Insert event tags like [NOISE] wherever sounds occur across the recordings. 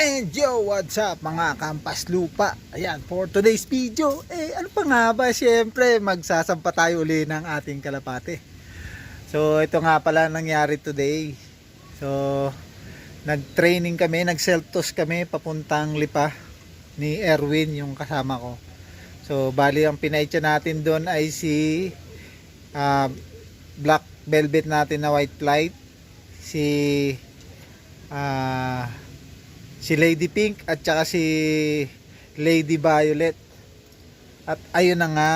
And yo, what's up mga kampas lupa? Ayan, for today's video, eh ano pa nga ba? Siyempre, magsasampa tayo uli ng ating kalapate. So, ito nga pala nangyari today. So, nag-training kami, nag-self-toss kami papuntang Lipa ni Erwin, yung kasama ko. So, bali ang pinaitya natin doon ay si ah, black velvet natin na white flight, si ah si Lady Pink at saka si Lady Violet. At ayun na nga,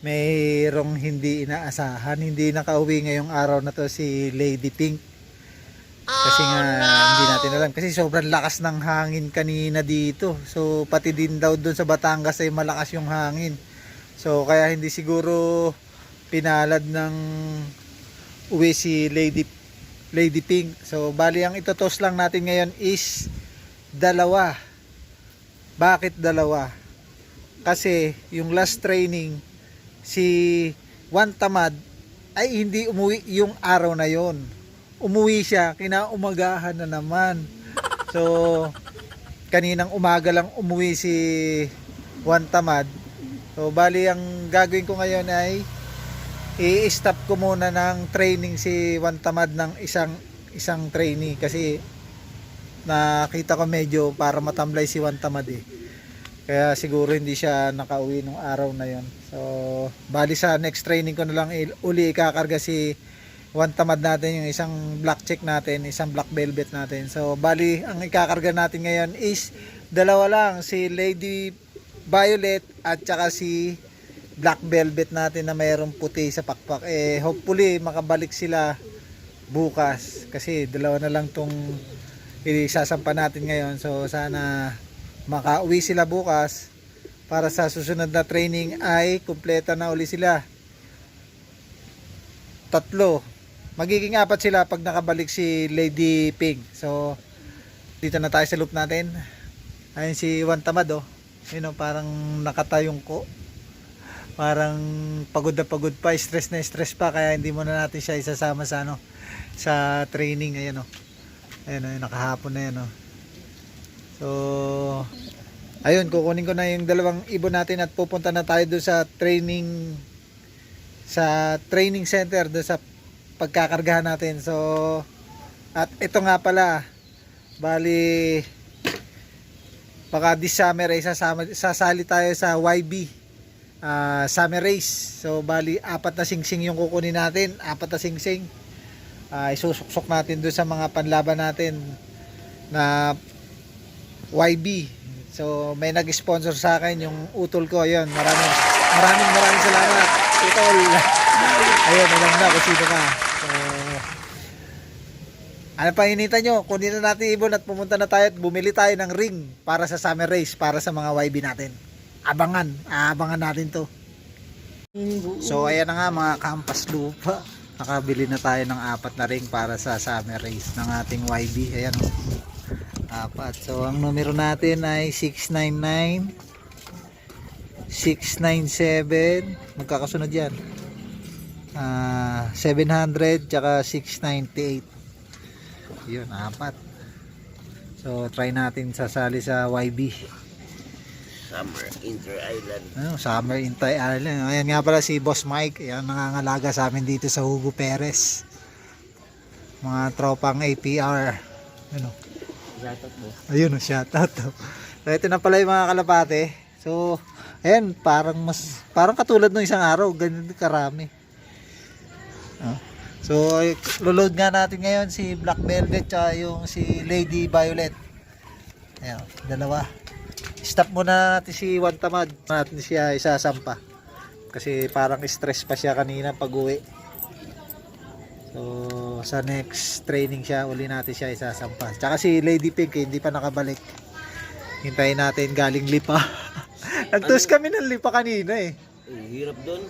mayroong hindi inaasahan. Hindi nakauwi ngayong araw na to si Lady Pink. Kasi nga hindi natin alam. Kasi sobrang lakas ng hangin kanina dito. So pati din daw doon sa Batangas ay malakas yung hangin. So kaya hindi siguro pinalad ng uwi si Lady Lady Pink. So, bali ang itotos lang natin ngayon is dalawa. Bakit dalawa? Kasi yung last training, si Juan Tamad ay hindi umuwi yung araw na yon. Umuwi siya, kinaumagahan na naman. So, kaninang umaga lang umuwi si Juan Tamad. So, bali ang gagawin ko ngayon ay i-stop ko muna ng training si Juan Tamad ng isang isang trainee kasi nakita ko medyo para matamlay si Juan Tamad eh. Kaya siguro hindi siya nakauwi nung araw na yon. So, bali sa next training ko na lang uli ikakarga si Juan Tamad natin yung isang black check natin, isang black velvet natin. So, bali ang ikakarga natin ngayon is dalawa lang, si Lady Violet at saka si black velvet natin na mayroong puti sa pakpak eh hopefully makabalik sila bukas kasi dalawa na lang tong isasampa natin ngayon. So sana makauwi sila bukas para sa susunod na training ay kumpleto na uli sila. Tatlo. Magiging apat sila pag nakabalik si Lady Pink so dito na tayo sa loop natin. Ayun si Juan Tamad oh. Yun oh, parang nakatayong ko. Parang pagod na pagod pa, stress na stress pa kaya hindi muna natin siya isasama sa ano sa training. Ayan oh. Ayan oh, nakahapon na yan oh. So ayun, kukunin ko na yung dalawang ibon natin at pupunta na tayo doon sa training sa training center doon sa pagkakargahan natin. So at ito nga pala bali baka this summer ay sasali tayo sa YB ah, summer race. So bali apat na singsing yung kukunin natin, apat na singsing. Ah, isusuksok natin doon sa mga panlaban natin na YB. So may nag-sponsor sa akin yung utol ko, yon. Maraming maraming maraming salamat. Utol. [LAUGHS] Ayun, alam na kung sino ka. So, ano pa hinita nyo? Kunin na natin ibon at pumunta na tayo at bumili tayo ng ring para sa summer race, para sa mga YB natin abangan, aabangan natin to. So ayan na nga mga kampas lupa. Nakabili na tayo ng apat na ring para sa summer race ng ating YB. Ayan o. Apat. So ang numero natin ay 699 697 magkakasunod yan. Ah, 700 tsaka 698. Yun, apat. So try natin sasali sa YB. Summer Inter Island. Ano, summer in Thai Island. Ayan nga pala si Boss Mike. Ayan, nangangalaga sa amin dito sa Hugo Perez. Mga tropang APR. Ano? Shoutout mo. Ayun, oh, shoutout. So, ito na pala yung mga kalapate. So, ayan, parang mas, parang katulad ng isang araw. Ganun karami. Oh. So, loload nga natin ngayon si Black Velvet tsaka yung si Lady Violet. Ayan, dalawa. Stop muna natin si Juan Tamad. Natin siya isasampa. Kasi parang stress pa siya kanina pag uwi. So, sa next training siya, uli natin siya isasampa. Tsaka si Lady Pink, eh, hindi pa nakabalik. Hintayin natin galing lipa. [LAUGHS] Nagtos kami ng lipa kanina eh. Ay, hirap doon.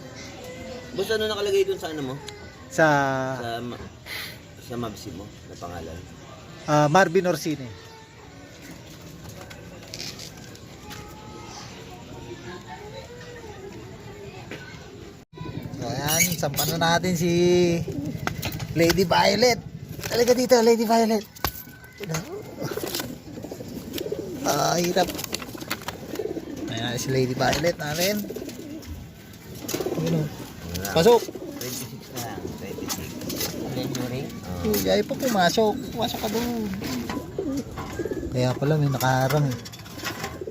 Boss, ano nakalagay doon sa ano mo? Sa Sa, ma- sa mabsi mo na pangalan? ah, Marvin Orsini. Sampan na natin si Lady Violet. Talaga dito, Lady Violet. Ah, hirap. Ayan, si Lady Violet natin. Yun o. Pasok! 26 na lang. 26. Measuring? Oo. Uy, ayaw pa pumasok. Pumasok ka doon. Kaya pala may nakaharang eh.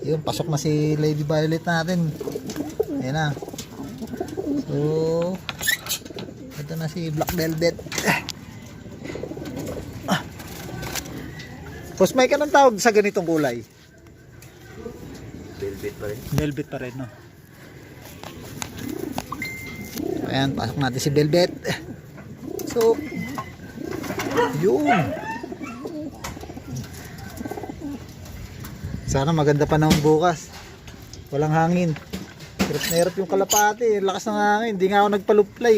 Yun, pasok na si Lady Violet natin. Ayan na. So, ito na si Black Velvet. Ah. Boss Mike, anong tawag sa ganitong kulay? Velvet pa rin. Velvet pa rin, no? Ayan, pasok natin si Velvet. So, yun. Sana maganda pa naman bukas. Walang hangin. Hirap na hirap yung kalapati. Lakas ng hangin. Hindi nga ako nagpaluplay.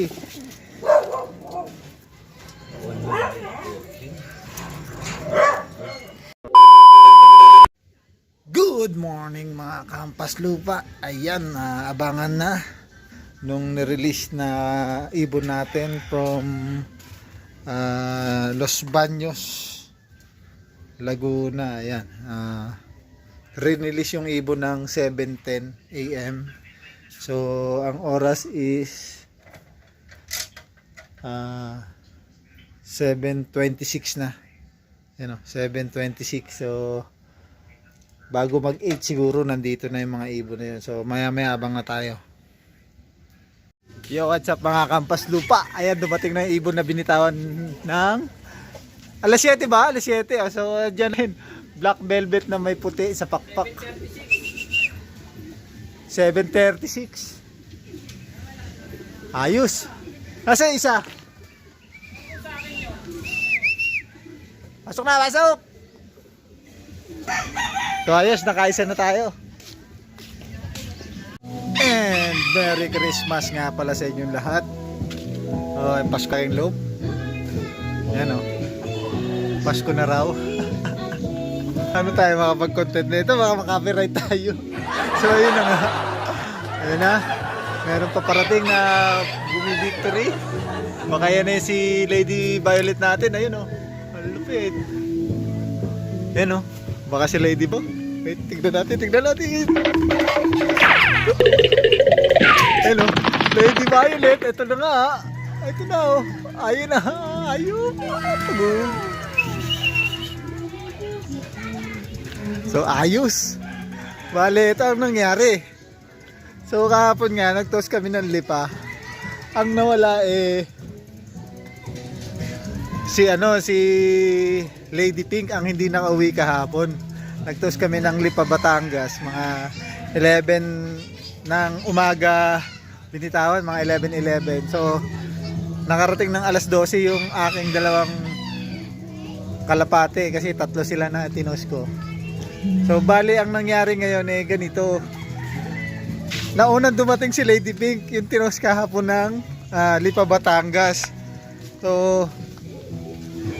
Good morning mga kampas lupa. Ayan, ah, abangan na nung nirelease na ibon natin from ah, Los Baños, Laguna. Ayan. Uh, release yung ibon ng 7.10 a.m. So, ang oras is ah 7.26 na. Yan o, 7.26. So, bago mag 8 siguro nandito na yung mga ibon na yun. So maya maya abang na tayo. Yo, what's up mga kampas lupa? Ayan, dumating na yung ibon na binitawan ng alas 7 ba? Alas 7. Oh. So dyan na. Black velvet na may puti sa pakpak. 7.36. Ayos. Nasa isa? Pasok na, pasok! So ayos, nakaisa na tayo. And Merry Christmas nga pala sa inyong lahat. Oh, Pasko kayong loob. Yan o. Pasko na raw. [LAUGHS] ano tayo makapag-content na ito? Baka makapiright tayo. [LAUGHS] so ayun na nga. Ayun na. Meron pa parating na bumi-victory. Baka yan eh si Lady Violet natin. Ayun o. Ang lupit. Yan o. Baka si Lady Bo. Wait, tignan natin, tignan natin. Hello, Lady Violet. Ito na nga. Ito na oh. Ayun na. Ayun. Boom. So, ayos. Bale, ito ang nangyari. So, kahapon nga, nagtos kami ng lipa. Ang nawala eh, si ano, si Lady Pink ang hindi nakauwi kahapon. Nagtos kami ng Lipa Batangas, mga 11 ng umaga binitawan, mga 11-11. So, nakarating ng alas 12 yung aking dalawang kalapate kasi tatlo sila na tinos ko. So, bali ang nangyari ngayon eh ganito. Naunang dumating si Lady Pink, yung tinos kahapon ng ah, Lipa Batangas. So,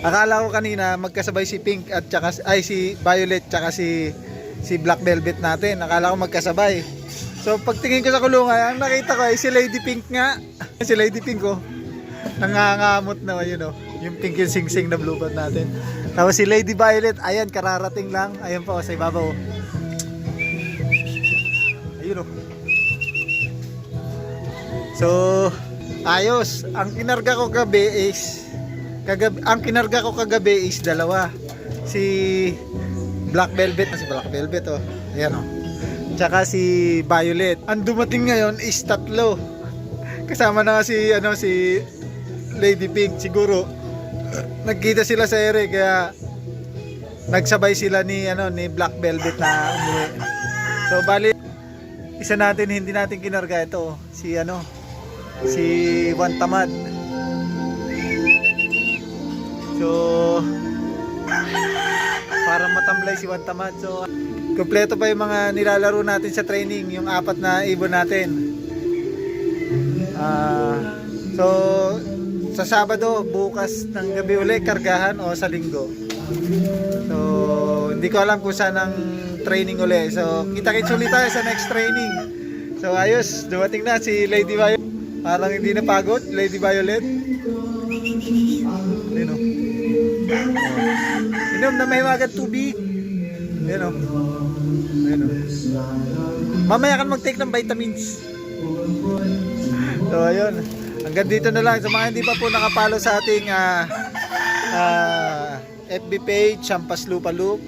Akala ko kanina magkasabay si Pink at tsaka ay si Violet tsaka si si Black Velvet natin. Akala ko magkasabay. So pagtingin ko sa kulungan, ang nakita ko ay si Lady Pink nga. si Lady Pink oh. Nangangamot na yun oh. Yung pink yung sing-sing na bluebird natin. Tapos si Lady Violet, ayan kararating lang. Ayan pa oh, sa ibabaw. Ayun oh. So, ayos. Ang kinarga ko gabi is kagabi, ang kinarga ko kagabi is dalawa. Si Black Velvet, si Black Velvet oh. Ayan oh. Tsaka si Violet. Ang dumating ngayon is tatlo. Kasama na si ano si Lady Pink siguro. Nagkita sila sa ere kaya nagsabay sila ni ano ni Black Velvet na umuwi. So bali isa natin hindi natin kinarga ito si ano si Juan Tamad. So, parang matamlay si Juan Tamad. So, kompleto pa yung mga nilalaro natin sa training, yung apat na ibon natin. Ah, so, sa Sabado, bukas ng gabi uli, kargahan o sa linggo. So, hindi ko alam kung saan ang training uli. So, kita-kits ulit tayo sa next training. So, ayos, dumating na si Lady Violet. Parang hindi na pagod, Lady Violet. Ayun o. Inom na may magat tubig. Yan o. Yan o. Mamaya ka mag-take ng vitamins. So, ayun. Hanggang dito na lang. Sa mga hindi pa po nakapalo sa ating ah, ah, FB page, Champas Lupa Loop.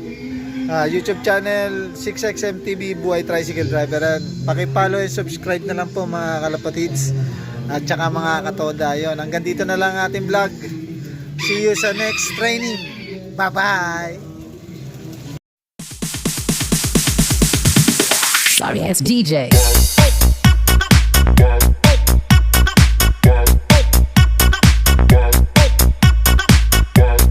Ah, YouTube channel 6XM TV Buhay Tricycle Driver and paki-follow and subscribe na lang po mga kalapatids at saka mga katoda yon hanggang dito na lang ang ating vlog see you sa next training bye bye Sorry ass DJ.